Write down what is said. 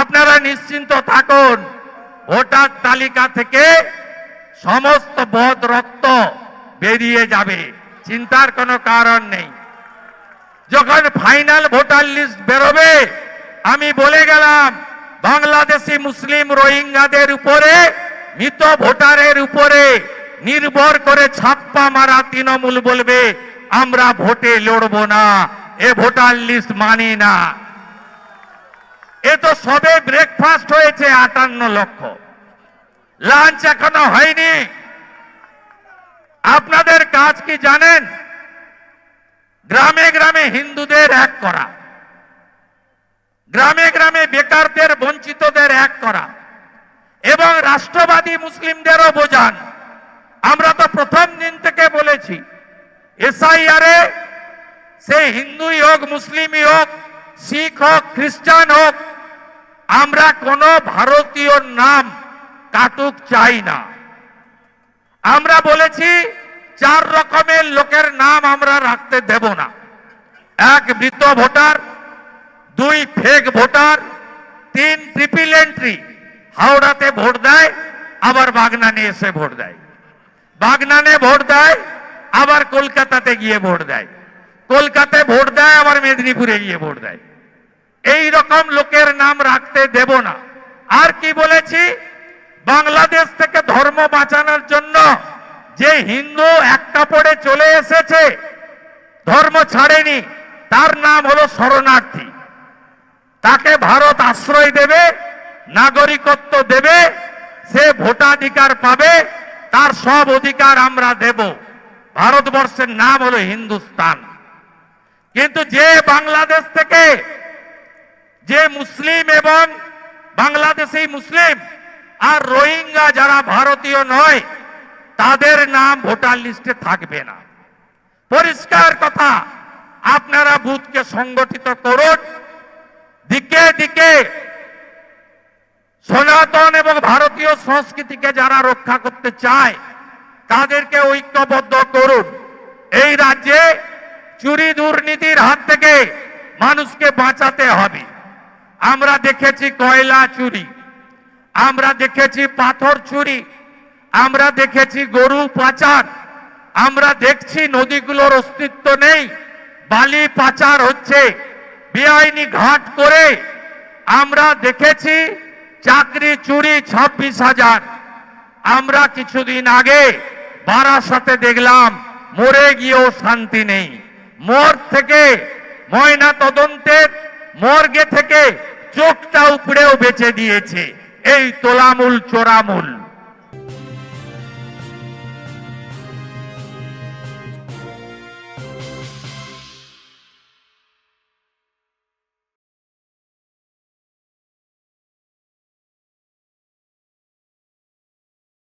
আপনারা নিশ্চিন্ত থাকুন, ভোটার তালিকা থেকে সমস্ত বদ রক্ত বেরিয়ে যাবে। চিন্তার কোনো কারণ নেই। যখন ফাইনাল ভোটার লিস্ট বেরোবে, আমি বলে গেলাম, বাংলাদেশি মুসলিম রোহিঙ্গাদের উপরে, মৃত ভোটারের উপরে নির্ভর করে ছাপ্পা মারা তৃণমূল বলবে, আমরা ভোটে লড়ব না, এ ভোটার লিস্ট মানি না। তো সবে ব্রেকফাস্ট হয়েছে আটান্ন লক্ষ। লাঞ্চ এখনও হয়নি। আপনাদের কাজ কি জানেন? গ্রামে গ্রামে হিন্দুদের এক করা। গ্রামে গ্রামে বেকারদের, বঞ্চিতদের এক করা। এবং রাষ্ট্রবাদী মুসলিমদেরও বোঝান। আমরা তো প্রথম দিন থেকে বলেছি, এসআইআরে সে হিন্দুই হোক, মুসলিমই হোক, শিখ হোক, খ্রিস্টান হোক আমরা কোনো ভারতীয় নাম কাটুক চাই না। আমরা বলেছি, চার রকমের লোকের নাম আমরা রাখতে দেব না। এক বৃদ্ধ ভোটার, দুই ফেক ভোটার, তিন ট্রিপিল এন্ট্রি। হাওড়াতে ভোট দেয়, আবার বাগনানে এসে ভোট দেয়। বাগনানে ভোট দেয়, আবার কলকাতাতে গিয়ে ভোট দেয়। কলকাতায় ভোট দেয়, আবার মেদিনীপুরে গিয়ে ভোট দেয়। এই রকম লোকের নাম রাখতে দেব না। আর কি বলেছি? বাংলাদেশ থেকে ধর্ম বাঁচানোর জন্য যে হিন্দু এক কাপড়ে চলে এসেছে, ধর্ম ছাড়েনি, তার নাম হলো শরণার্থী। তাকে ভারত আশ্রয় দেবে, নাগরিকত্ব দেবে, সে ভোটাধিকার পাবে, তার সব অধিকার আমরা দেব। ভারতবর্ষের নাম হলো হিন্দুস্তান। কিন্তু যে বাংলাদেশ থেকে যে মুসলিম এবং বাংলাদেশি মুসলিম আর রোহিঙ্গা যারা ভারতীয় নয়, তাদের নাম ভোটার লিস্টে থাকবে না। পরিষ্কার কথা, আপনারা বুথকে সংগঠিত করুন। দিকে দিকে সনাতন এবং ভারতীয় সংস্কৃতিকে যারা রক্ষা করতে চায়, তাদেরকে ঐক্যবদ্ধ করুন। এই রাজ্যে চুরি দুর্নীতির হাত থেকে মানুষকে বাঁচাতে হবে। আমরা দেখেছি কয়লা চুরি, আমরা দেখেছি পাথর চুরি, আমরা দেখেছি গরু পাচার, আমরা দেখছি নদীগুলোর অস্তিত্ব নেই, বালি পাচার হচ্ছে, বেআইনি ঘাট করে আমরা দেখেছি চাকরি চুরি ছাব্বিশ হাজার। আমরা কিছুদিন আগে বারাসাতে দেখলাম, মরে গিয়েও শান্তি নেই। মোর থেকে ময়না তদন্তের মর্গে থেকে চোখটা উপড়েও বেঁচে দিয়েছে। এই তোলামূল চোরামূল।